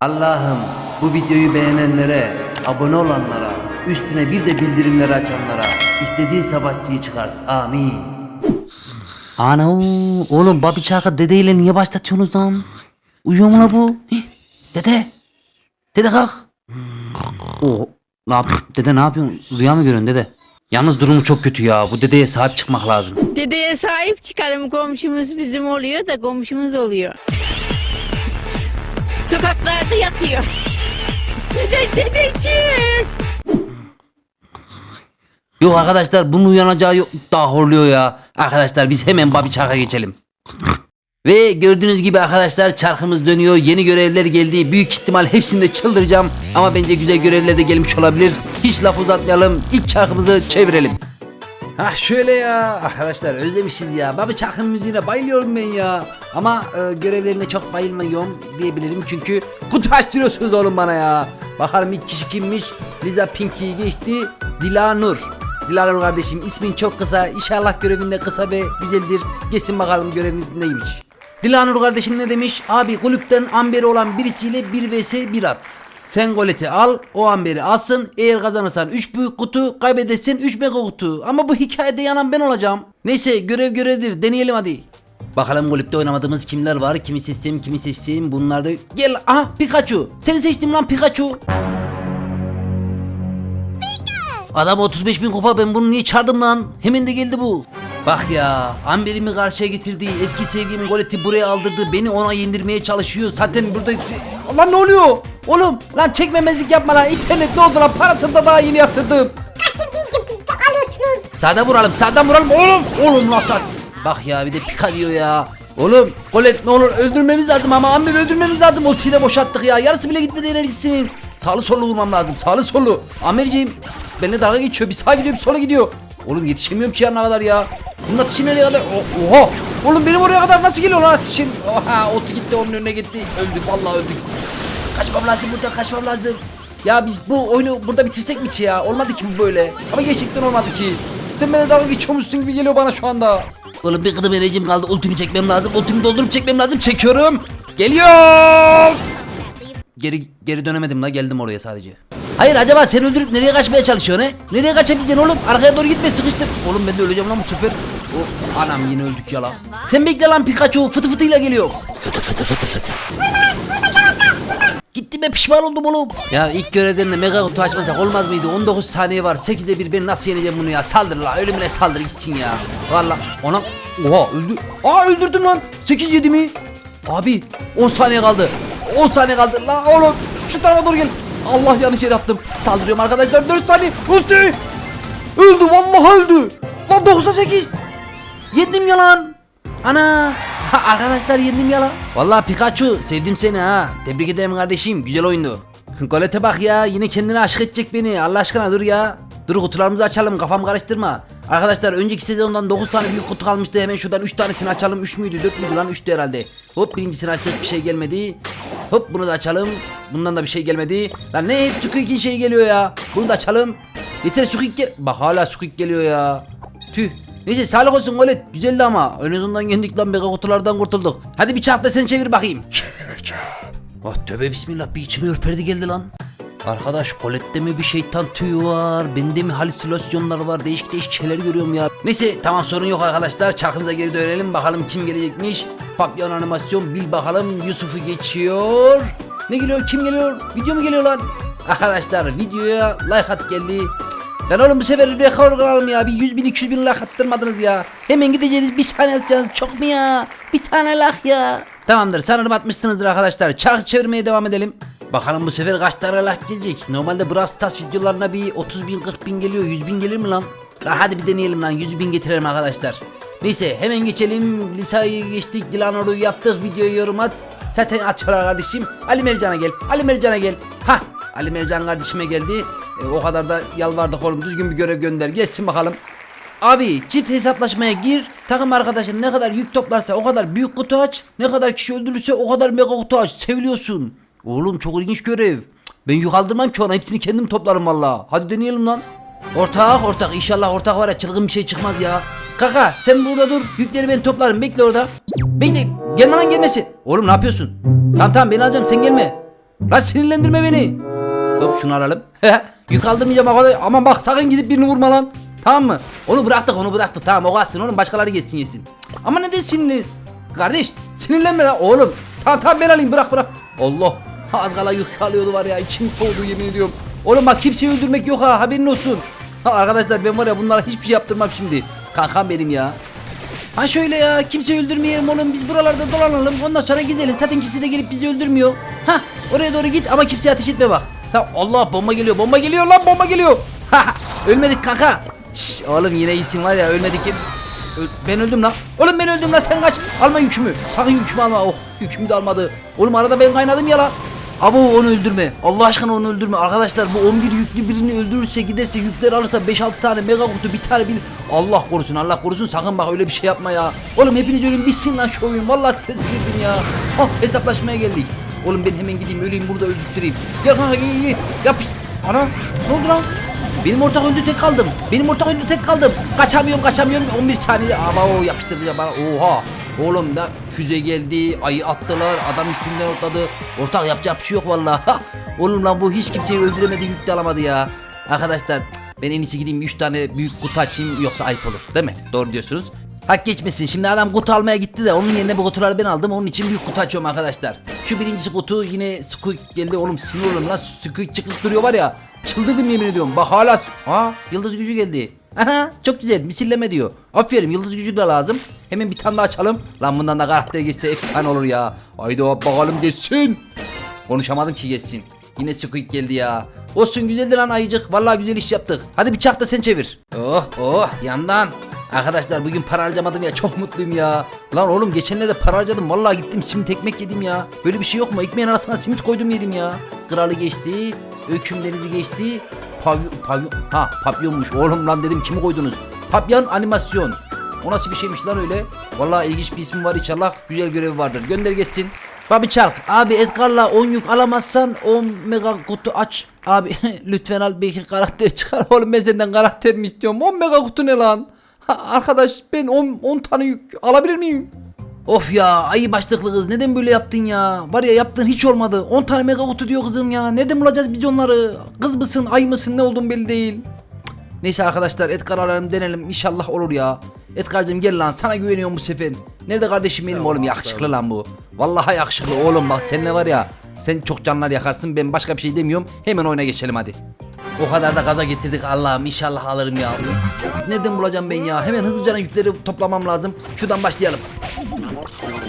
Allah'ım bu videoyu beğenenlere, abone olanlara, üstüne bir de bildirimleri açanlara istediği savaşçıyı çıkart. Amin. Ana oğlum babi çarkı dedeyle niye başlatıyorsunuz lan? Uyuyor mu la bu? Hih, Dede. Dede kalk. O ne yap? Dede ne yapıyorsun? Rüya mı görüyorsun dede? Yalnız durumu çok kötü ya. Bu dedeye sahip çıkmak lazım. Dedeye sahip çıkalım komşumuz bizim oluyor da komşumuz oluyor. Sokaklarda yatıyor. Dede, dedeciğim. Yok arkadaşlar bunun uyanacağı yok. Daha horluyor ya. Arkadaşlar biz hemen babi çarka geçelim. Ve gördüğünüz gibi arkadaşlar çarkımız dönüyor. Yeni görevler geldi. Büyük ihtimal hepsinde çıldıracağım. Ama bence güzel görevler de gelmiş olabilir. Hiç laf uzatmayalım. İlk çarkımızı çevirelim. Ha şöyle ya arkadaşlar özlemişiz ya. Babi çarkın müziğine bayılıyorum ben ya. Ama e, görevlerine çok bayılmıyorum diyebilirim. Çünkü kutu açtırıyorsunuz oğlum bana ya. Bakalım ilk kişi kimmiş? Liza Pinky'yi geçti. Dilanur. Dilanur kardeşim ismin çok kısa. İnşallah görevinde kısa ve güzeldir. Geçsin bakalım görevimiz neymiş. Dilanur kardeşim ne demiş? Abi kulüpten amberi olan birisiyle 1 vs 1 at. Sen goleti al, o amberi alsın. Eğer kazanırsan 3 büyük kutu, kaybedersen 3 mega kutu. Ama bu hikayede yanan ben olacağım. Neyse görev görevdir, deneyelim hadi. Bakalım kulüpte oynamadığımız kimler var? Kimi seçsem, kimi seçsem. Bunlar da... Gel, aha Pikachu. Seni seçtim lan Pikachu. Adam 35 bin kupa ben bunu niye çağırdım lan? Hemen de geldi bu. Bak ya Amber'imi karşıya getirdi. Eski sevgilim Golet'i buraya aldırdı. Beni ona yendirmeye çalışıyor. Zaten burada... Lan ne oluyor? Oğlum lan çekmemezlik yapma lan. İnternet ne oldu lan? Parasını da daha yeni yatırdım. Sağdan vuralım sağdan vuralım oğlum. Oğlum nasıl? Bak ya bir de pika diyor ya. Oğlum Golet ne olur öldürmemiz lazım ama Amber'i öldürmemiz lazım. Ultiyi de boşalttık ya. Yarısı bile gitmedi enerjisinin. Sağlı sollu vurmam lazım. Sağlı sollu. Amerciğim benimle dalga geçiyor. Bir sağa gidiyor bir sola gidiyor. Oğlum yetişemiyorum ki yanına kadar ya. Bunun ateşi nereye kadar? O- Oha. Oğlum benim oraya kadar nasıl geliyor lan ateşin? Oha otu gitti onun önüne gitti. Öldük vallahi öldük. Kaçmam lazım buradan kaçmam lazım. Ya biz bu oyunu burada bitirsek mi ki ya? Olmadı ki bu böyle. Ama gerçekten olmadı ki. Sen benimle dalga geçiyormuşsun gibi geliyor bana şu anda. Oğlum bir kıdım enerjim kaldı. Ultimi çekmem lazım. Ultimi doldurup çekmem lazım. Çekiyorum. Geliyorum. Geri geri dönemedim la geldim oraya sadece. Hayır acaba sen öldürüp nereye kaçmaya çalışıyorsun he? Nereye kaçabileceksin oğlum? Arkaya doğru gitme sıkıştım. Oğlum ben de öleceğim lan bu sefer. Oh, anam yine öldük ya la. Sen bekle lan Pikachu fıtı fıtıyla geliyor. Fıtı fıtı fıtı fıtı. Gittim ve pişman oldum oğlum. Ya ilk görevden de mega kutu açmasak olmaz mıydı? 19 saniye var. 8'de bir ben nasıl yeneceğim bunu ya? Saldır la. Ölümüne saldır gitsin ya. Valla. Ona... Oha öldü. Aa öldürdüm lan. 8 yedi mi? Abi 10 saniye kaldı. 10 saniye kaldı. La oğlum şu tarafa doğru gel. Allah yanlış yere attım. Saldırıyorum arkadaşlar. 4 saniye. Ulti. Öldü vallahi öldü. Lan 9'da 8. Yendim ya lan. Ana. Arkadaşlar yendim ya lan. Vallahi Pikachu sevdim seni ha. Tebrik ederim kardeşim. Güzel oyundu. Golete bak ya. Yine kendine aşık edecek beni. Allah aşkına dur ya. Dur kutularımızı açalım. Kafamı karıştırma. Arkadaşlar önceki sezondan 9 tane büyük kutu kalmıştı. Hemen şuradan 3 tanesini açalım. 3 müydü 4 müydü lan 3'tü herhalde. Hop birincisini açtık bir şey gelmedi. Hop bunu da açalım. Bundan da bir şey gelmedi. Lan ne hep Squeak'in şeyi geliyor ya. Bunu da açalım. Yeter Squeak. Bak hala Squeak geliyor ya. Tüh. Neyse sağlık olsun Golet. Güzeldi ama. En azından yendik lan mega kutulardan kurtulduk. Hadi bir çark da sen çevir bakayım. Oh tövbe bismillah bir içime ürperdi geldi lan. Arkadaş Colette'de mi bir şeytan tüyü var? Bende mi halüsinasyonlar var? Değişik değişik şeyler görüyorum ya. Neyse tamam sorun yok arkadaşlar. Çarkımıza geri dönelim. Bakalım kim gelecekmiş. Papyon animasyon bil bakalım. Yusuf'u geçiyor. Ne geliyor? Kim geliyor? Video mu geliyor lan? Arkadaşlar videoya like at geldi. Lan oğlum bu sefer rekor kıralım ya. Bir 100 bin 200 bin like attırmadınız ya. Hemen gideceğiniz bir saniye atacaksınız. Çok mu ya? Bir tane like ya. Tamamdır sanırım atmışsınızdır arkadaşlar. Çark çevirmeye devam edelim. Bakalım bu sefer kaç tane like gelecek. Normalde Brawl Stars videolarına bir 30 bin 40 bin geliyor. 100 bin gelir mi lan? Lan hadi bir deneyelim lan. 100 bin getirelim arkadaşlar. Neyse hemen geçelim. Lisa'yı geçtik. Dilanor'u yaptık. Videoyu yorum at. Zaten atıyorlar kardeşim. Ali Mercan'a gel. Ali Mercan'a gel. Ha Ali Mercan kardeşime geldi. E, o kadar da yalvardık oğlum. Düzgün bir görev gönder. Gelsin bakalım. Abi çift hesaplaşmaya gir. Takım arkadaşın ne kadar yük toplarsa o kadar büyük kutu aç. Ne kadar kişi öldürürse o kadar mega kutu aç. Seviliyorsun. Oğlum çok ilginç görev. Ben yük aldırmam ki ona. Hepsini kendim toplarım valla. Hadi deneyelim lan. Ortak ortak inşallah ortak var ya çılgın bir şey çıkmaz ya. Kaka sen burada dur. Yükleri ben toplarım. Bekle orada. Bekle. Gelme lan gelmesin. Oğlum ne yapıyorsun? Tamam tamam ben alacağım sen gelme. Lan sinirlendirme beni. Hop şunu alalım. Yük aldırmayacağım o. Aman bak sakın gidip birini vurma lan. Tamam mı? Onu bıraktık onu bıraktık. Tamam o kalsın oğlum başkaları geçsin yesin. Ama neden sinirli? Kardeş sinirlenme lan oğlum. Tamam tamam ben alayım bırak bırak. Allah. Az kala yük alıyordu var ya içim soğudu yemin ediyorum. Oğlum bak kimseyi öldürmek yok ha haberin olsun. Ha, arkadaşlar ben var ya bunlara hiçbir şey yaptırmam şimdi. Kankam benim ya. Ha şöyle ya kimse öldürmeyelim oğlum biz buralarda dolanalım ondan sonra gidelim zaten kimse de gelip bizi öldürmüyor. Ha oraya doğru git ama kimseye ateş etme bak. Tamam Allah bomba geliyor bomba geliyor lan bomba geliyor. Ölmedik kanka. Şş, oğlum yine iyisin var ya ölmedik. Ben öldüm lan. Oğlum ben öldüm lan sen kaç. Alma yükümü. Sakın yükümü alma. Oh yükümü de almadı. Oğlum arada ben kaynadım ya la. Abo onu öldürme. Allah aşkına onu öldürme. Arkadaşlar bu 11 yüklü birini öldürürse giderse yükler alırsa 5-6 tane mega kutu bir tane bir Allah korusun Allah korusun sakın bak öyle bir şey yapma ya. Oğlum hepiniz ölün bitsin lan şu oyun. Vallahi strese girdim ya. Oh hesaplaşmaya geldik. Oğlum ben hemen gideyim öleyim burada öldürtüreyim. Gel kanka gel gel. Yapış. Ana ne oldu lan? Benim ortak öldü tek kaldım. Benim ortak öldü tek kaldım. Kaçamıyorum kaçamıyorum. 11 saniye. Ama o yapıştırdı ya bana. Oha. Oğlum da füze geldi. Ayı attılar. Adam üstümden otladı. Ortak yapacak bir şey yok vallahi. Oğlum lan bu hiç kimseyi öldüremedi. Yük de alamadı ya. Arkadaşlar ben en iyisi gideyim 3 tane büyük kutu açayım yoksa ayıp olur. Değil mi? Doğru diyorsunuz. Hak geçmesin. Şimdi adam kutu almaya gitti de onun yerine bu kutuları ben aldım. Onun için büyük kutu açıyorum arkadaşlar. Şu birincisi kutu yine Squeak geldi. Oğlum sinir olurum lan. Squeak çıkıp duruyor var ya. Çıldırdım yemin ediyorum. Bak hala... Ha yıldız gücü geldi. Aha çok güzel misilleme diyor. Aferin yıldız gücü de lazım. Hemen bir tane daha açalım. Lan bundan da karakter geçse efsane olur ya. Haydi bakalım geçsin. Konuşamadım ki geçsin. Yine Squeak geldi ya. Olsun güzeldi lan ayıcık. Vallahi güzel iş yaptık. Hadi bıçak da sen çevir. Oh oh yandan. Arkadaşlar bugün para harcamadım ya çok mutluyum ya. Lan oğlum geçenlerde de para harcadım. Vallahi gittim simit ekmek yedim ya. Böyle bir şey yok mu? Ekmeğin arasına simit koydum yedim ya. Kralı geçti. Öküm denizi geçti. Pavyon, pavyon, ha pavyonmuş. Oğlum lan dedim kimi koydunuz? Papyan animasyon. O nasıl bir şeymiş lan öyle? Vallahi ilginç bir ismi var inşallah. Güzel görevi vardır. Gönder geçsin. Babi Çark. Abi Edgar'la 10 yük alamazsan 10 mega kutu aç. Abi lütfen al belki karakter çıkar. Oğlum ben senden karakter mi istiyorum? 10 mega kutu ne lan? Ha, arkadaş ben 10, 10 tane yük alabilir miyim? Of ya ayı başlıklı kız neden böyle yaptın ya? Var ya yaptığın hiç olmadı. 10 tane mega kutu diyor kızım ya. Nereden bulacağız biz onları? Kız mısın ay mısın ne olduğun belli değil. Neyse arkadaşlar Edgar alalım denelim inşallah olur ya. Edgar'cığım gel lan sana güveniyorum bu sefer. Nerede kardeşim benim oğlum yakışıklı lan bu. Vallahi yakışıklı oğlum bak seninle var ya. Sen çok canlar yakarsın ben başka bir şey demiyorum. Hemen oyuna geçelim hadi. O kadar da gaza getirdik Allah'ım inşallah alırım ya. Nereden bulacağım ben ya? Hemen hızlıca yükleri toplamam lazım. Şuradan başlayalım.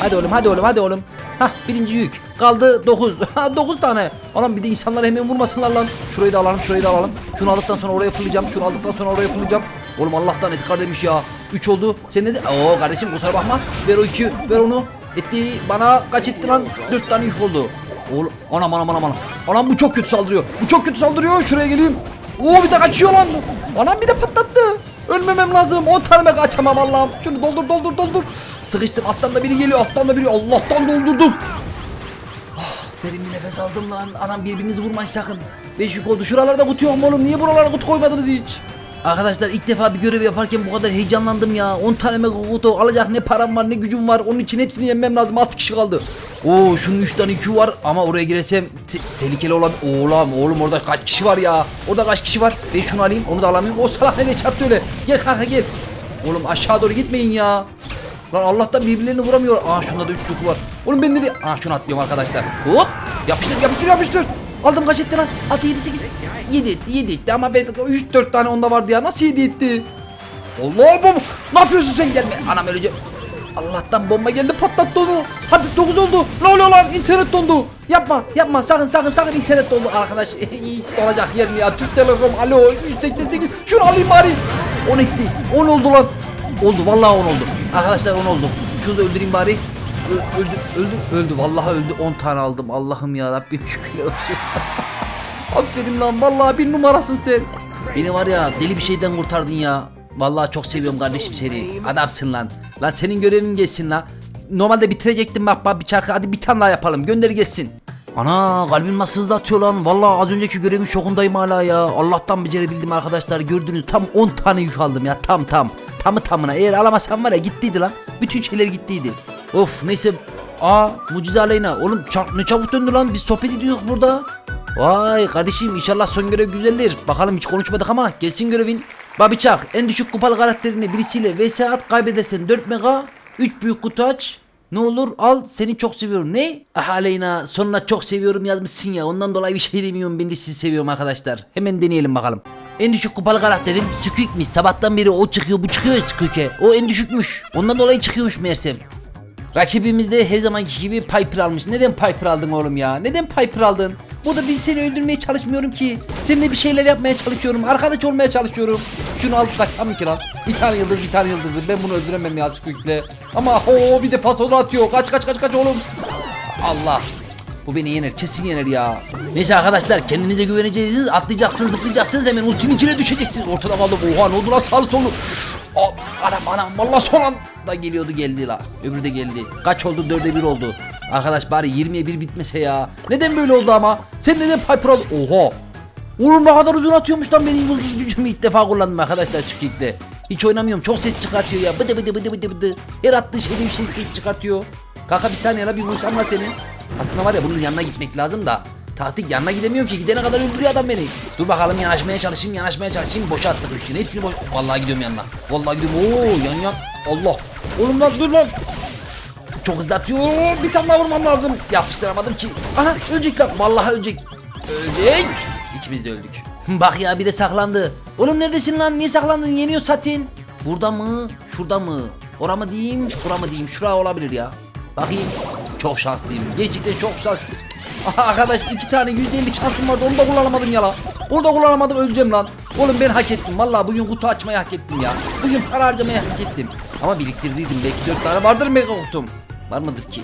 Hadi oğlum hadi oğlum hadi oğlum. Hah birinci yük. Kaldı 9. Ha 9 tane. Anam bir de insanlar hemen vurmasınlar lan. Şurayı da alalım şurayı da alalım. Şunu aldıktan sonra oraya fırlayacağım. Şunu aldıktan sonra oraya fırlayacağım. Oğlum Allah'tan etkar demiş ya. 3 oldu. Sen ne de? Oo kardeşim kusura bakma. Ver o 2. Ver onu. Etti bana kaç etti lan? 4 tane yük oldu. Oğlum anam anam anam anam. Anam bu çok kötü saldırıyor. Bu çok kötü saldırıyor. Şuraya geleyim. Oo bir de kaçıyor lan. Anam bir de patlattı. Ölmemem lazım. 10 tane mega açamam Allah'ım. Şunu doldur doldur doldur. Sıkıştım. Alttan da biri geliyor. Alttan da biri. Allah'tan doldurdum. Ah, Derin bir nefes aldım lan. Anam birbirinizi vurmayın sakın. 5 yük oldu. Şuralarda kutu yok mu oğlum? Niye buralara kutu koymadınız hiç? Arkadaşlar ilk defa bir görev yaparken bu kadar heyecanlandım ya. 10 tane mega kutu alacak ne param var ne gücüm var. Onun için hepsini yenmem lazım. 6 kişi kaldı. Oo şunun 3 tane Q var ama oraya girsem te- tehlikeli olabilir. Oğlum oğlum orada kaç kişi var ya? Orada kaç kişi var? Ben şunu alayım onu da alamıyorum. O salak nereye çarptı öyle? Gel kanka gel. Oğlum aşağı doğru gitmeyin ya. Lan Allah'tan birbirlerini vuramıyor. Aa şunda da 3 yük var. Oğlum ben nereye? Aa şunu atlıyorum arkadaşlar. Hop! Yapıştır yapıştır yapıştır. Aldım kaç etti lan? 6 7 8 7 etti 7 etti ama ben 3 4 tane onda vardı ya. Nasıl 7 etti? Allah bu ne yapıyorsun sen gelme. Anam öleceğim. Allah'tan bomba geldi patlattı onu. Hadi 9 oldu. Ne oluyor lan? İnternet dondu. Yapma yapma sakın sakın sakın internet dondu. Arkadaş iyi olacak yer mi ya? Türk Telekom alo 188 şunu alayım bari. 10 etti. 10 oldu lan. Oldu vallahi 10 oldu. Arkadaşlar 10 oldu. Şunu da öldüreyim bari. Öldü öldü öldü vallahi öldü 10 tane aldım Allah'ım ya Rabbim şükürler olsun. Aferin lan vallahi bir numarasın sen. Beni var ya deli bir şeyden kurtardın ya. Vallahi çok seviyorum kardeşim seni. Adamsın lan. Lan senin görevin geçsin lan. Normalde bitirecektim bak bak bir çarkı hadi bir tane daha yapalım. Gönder geçsin. Ana kalbim nasıl hızlı atıyor lan. Vallahi az önceki görevin şokundayım hala ya. Allah'tan becerebildim arkadaşlar. Gördünüz tam 10 tane yük aldım ya. Tam tam. Tamı tamına. Eğer alamasam var ya gittiydi lan. Bütün şeyler gittiydi. Of neyse Aa mucize aleyna. Oğlum çak ne çabuk döndü lan. Biz sohbet ediyoruz burada. Vay kardeşim inşallah son görev güzeldir. Bakalım hiç konuşmadık ama gelsin görevin. Babi Çak en düşük kupalı karakterini birisiyle vs at kaybedersen 4 mega 3 büyük kutu aç. Ne olur al seni çok seviyorum. Ne? Ah Aleyna sonuna çok seviyorum yazmışsın ya. Ondan dolayı bir şey demiyorum. Ben de sizi seviyorum arkadaşlar. Hemen deneyelim bakalım. En düşük kupalı karakterim Squeak'miş. Sabahtan beri o çıkıyor bu çıkıyor Squeak'e. O en düşükmüş. Ondan dolayı çıkıyormuş meğersem. Rakibimiz de her zamanki gibi Piper almış. Neden Piper aldın oğlum ya? Neden Piper aldın? Burada ben seni öldürmeye çalışmıyorum ki. Seninle bir şeyler yapmaya çalışıyorum. Arkadaş olmaya çalışıyorum. Şunu alıp kaçsam ki lan. Bir tane yıldız bir tane yıldızdır. Ben bunu öldüremem ya Squeak'le. Ama o bir de fasolu atıyor. Kaç kaç kaç kaç oğlum. Allah. Bu beni yener kesin yener ya. Neyse arkadaşlar kendinize güveneceksiniz. Atlayacaksınız zıplayacaksınız hemen ultinin içine düşeceksiniz. Ortada kaldım. Oha ne oldu lan sağlı solu. Aa, Anam anam valla son anda geliyordu geldi la. Öbürü de geldi. Kaç oldu? Dörde bir oldu. Arkadaş bari 20'ye 1 bitmese ya. Neden böyle oldu ama? Sen neden Piper aldın? Oha. Oğlum ne kadar uzun atıyormuş lan benim yıldız gücümü ilk defa kullandım arkadaşlar çıkıkta. Hiç oynamıyorum çok ses çıkartıyor ya bıdı bıdı bıdı bıdı bıdı. Her attığı şeyde bir şey ses çıkartıyor. Kanka bir saniye la bir vursam la senin. Aslında var ya bunun yanına gitmek lazım da. Taktik yanına gidemiyorum ki gidene kadar öldürüyor adam beni. Dur bakalım yanaşmaya çalışayım yanaşmaya çalışayım boşa attık hepsini hepsini boş. Vallahi gidiyorum yanına. Vallahi gidiyorum oo yan yan. Allah. Oğlum lan dur lan. Çok hızlı atıyor. Bir tane daha vurmam lazım. Yapıştıramadım ki. Aha ölecek lan. Vallahi ölecek. Ölecek. İkimiz de öldük. Bak ya bir de saklandı. Oğlum neredesin lan? Niye saklandın? Yeniyor satin. Burada mı? Şurada mı? Ora mı diyeyim? Şura mı diyeyim? Şura olabilir ya. Bakayım. Çok şanslıyım. Gerçekten çok şans. Aha, Arkadaş iki tane yüzde elli şansım vardı. Onu da kullanamadım ya la. Onu da kullanamadım öleceğim lan. Oğlum ben hak ettim. Vallahi bugün kutu açmayı hak ettim ya. Bugün para harcamayı hak ettim. Ama biriktirdiydim. Belki dört tane vardır mega kutum. Var mıdır ki?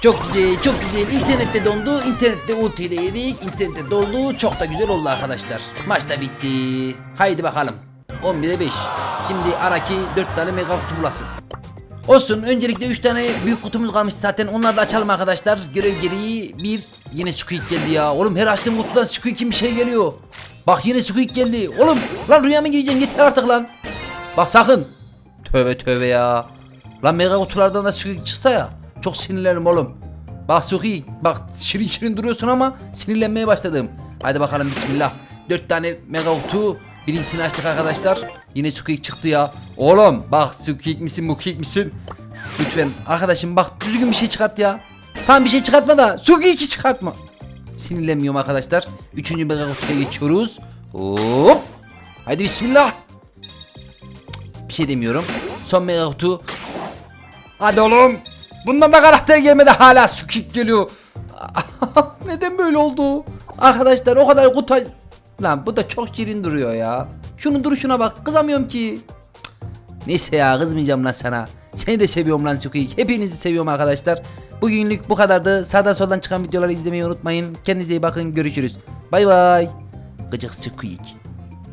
Çok güzel, çok güzel. İnternette dondu. İnternette ultiyi de yedik. İnternette doldu. Çok da güzel oldu arkadaşlar. Maç da bitti. Haydi bakalım. 11'e 5. Şimdi Araki 4 tane mega kutu bulasın. Olsun. Öncelikle 3 tane büyük kutumuz kalmış zaten. Onları da açalım arkadaşlar. Görev gereği bir yine Squeak geldi ya. Oğlum her açtığım kutudan Squeak'in bir şey geliyor. Bak yine Squeak geldi. Oğlum lan rüyama gireceksin yeter artık lan. Bak sakın. Tövbe tövbe ya. Lan mega kutulardan da Squeak çıksa ya. Çok sinirlerim oğlum. Bak Squeak bak şirin şirin duruyorsun ama sinirlenmeye başladım. Hadi bakalım bismillah. 4 tane mega kutu. Birincisini açtık arkadaşlar. Yine Squeak çıktı ya. Oğlum bak Squeak misin Mukik misin? Lütfen arkadaşım bak düzgün bir şey çıkart ya. Tam bir şey çıkartma da Squeak'i çıkartma. Sinirlenmiyorum arkadaşlar. Üçüncü mega kutuya geçiyoruz. Hop. Haydi bismillah. Bir şey demiyorum. Son mega kutu. Hadi oğlum. Bundan da karakter gelmedi hala Squeak geliyor. Neden böyle oldu? Arkadaşlar o kadar kutu... Lan bu da çok şirin duruyor ya. Şunun duruşuna bak kızamıyorum ki. Neyse ya kızmayacağım lan sana. Seni de seviyorum lan Squeak. Hepinizi seviyorum arkadaşlar. Bugünlük bu kadardı. Sağdan soldan çıkan videoları izlemeyi unutmayın. Kendinize iyi bakın. Görüşürüz. Bay bay. Gıcık Squeak.